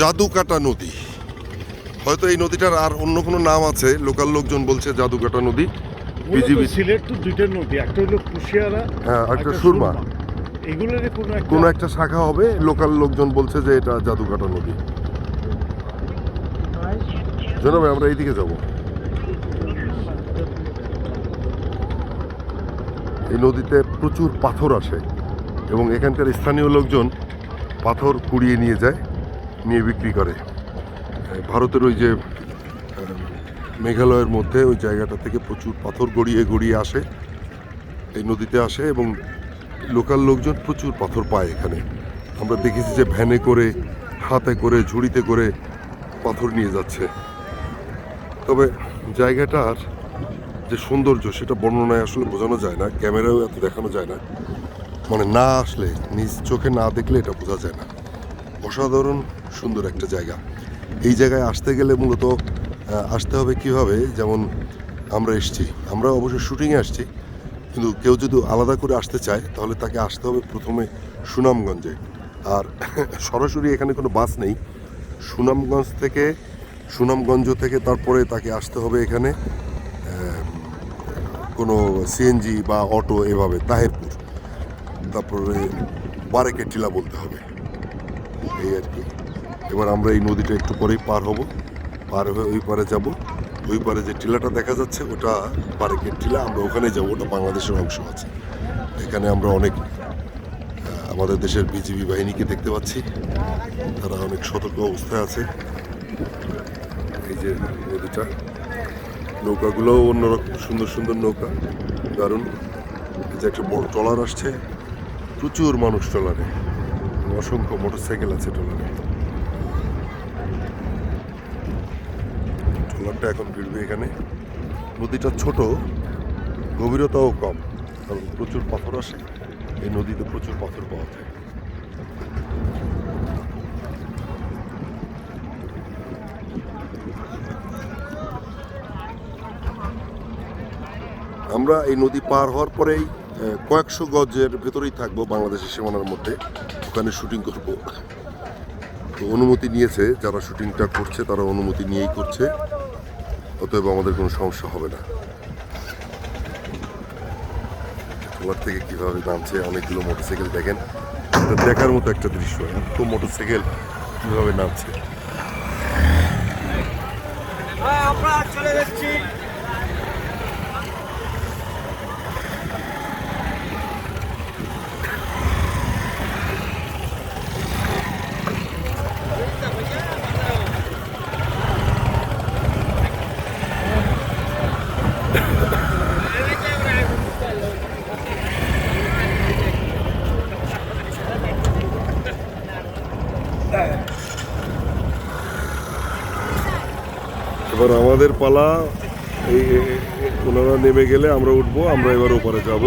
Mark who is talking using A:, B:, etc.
A: জাদুকাটা নদী। হয়তো এই নদীটার আর অন্য কোনো নাম আছে? লোকাল লোকজন বলছে জাদুকাটা নদী। বিজিবি
B: সিলেট তো দুইটা নদী একটা হলো কুশিয়ারা
A: হ্যাঁ একটা সুরমা।
B: এগুলোর কোনো একটা
A: কোনো একটা শাখা হবে লোকাল লোকজন বলছে যে এটা জাদুকাটা নদী। জানাবে আমরা এইদিকে যাব। এই নদীতে প্রচুর পাথর আসে এবং এখানকার স্থানীয় লোকজন পাথর কুড়িয়ে নিয়ে যায়। নিয়ে বিক্রি করে। ভারতের ওই যে মেঘালয়ের মধ্যে ওই জায়গাটা থেকে প্রচুর পাথর গড়িয়ে গড়িয়ে আসে, এই নদীতে আসে এবং লোকাল লোকজন প্রচুর পাথর পায় এখানে। আমরা দেখেছি যে ভ্যানে করে, হাতে করে, ঝুড়িতে করে পাথর নিয়ে যাচ্ছে। তবে জায়গাটার যে সৌন্দর্য, সেটা বর্ণনায় আসলে বোঝানো যায় না ক্যামেরাও এত দেখানো যায় না। মানে না আসলে, নিজ চোখে না দেখলে এটা বোঝা যায় না। অসাধারণ সুন্দর একটা জায়গা। এই জায়গায় আসতে গেলে মূলত আসতে হবে কীভাবে? যেমন আমরা এসছি, আমরা অবশ্যই শুটিংয়ে আসছি, কিন্তু কেউ যদি আলাদা করে আসতে চায়, তাহলে তাকে আসতে হবে প্রথমে সুনামগঞ্জে। আর সরাসরি এখানে কোনো বাস নেই। সুনামগঞ্জ থেকে সুনামগঞ্জ থেকে তারপরে তাকে আসতে হবে এখানে কোনো সিএনজি বা অটো এভাবে, তাহেরপুর। তারপরে বারেকে টিলা বলতে হবে। এই আর কি। এবার আমরা এই নদীটা একটু পরেই পার হব। পার হয়ে ওই পারে যাব। ওই পারে যে টিলাটা দেখা যাচ্ছে, ওটা বারেকের টিলা। আমরা ওখানে যাব, ওটা বাংলাদেশের অংশ আছে। এখানে আমরা অনেক আমাদের দেশের বিজিবি বাহিনীকে দেখতে পাচ্ছি। তারা অনেক সতর্ক অবস্থায় আছে। এই যে নদীটা। নৌকাগুলোও অন্যরকম, সুন্দর সুন্দর নৌকা। কারণ যে একটা বড় ট্রলার আসছে। প্রচুর মানুষ ট্রলারে। অসংখ্য মোটরসাইকেল আছে ট্রলারে ট্রলারটা এখন ভিড়বে এখানে। নদীটা ছোট, গভীরতাও কম, কারণ প্রচুর পাথর আসে। এই নদীতে প্রচুর পাথর পাওয়া যায়। আমরা এই নদী পার হওয়ার পরেই কয়েকশো গজের ভেতরেই থাকব বাংলাদেশের সীমানার মধ্যে। ওখানে শুটিং করব। তো অনুমতি নিয়েছে, যারা শুটিংটা করছে তারা অনুমতি নিয়েই করছে। অতএব আমাদের কোনো সমস্যা হবে না। ট্রলার থেকে কীভাবে নামছে? অনেকগুলো মোটরসাইকেল দেখেন। দেখার মতো একটা দৃশ্য। এত মোটরসাইকেল কীভাবে নামছে?
C: আমরা চলে যাচ্ছি।
A: এবার আমাদের পালা এই ওনারা নেমে গেলে আমরা উঠবো আমরা এবার ওপারে যাব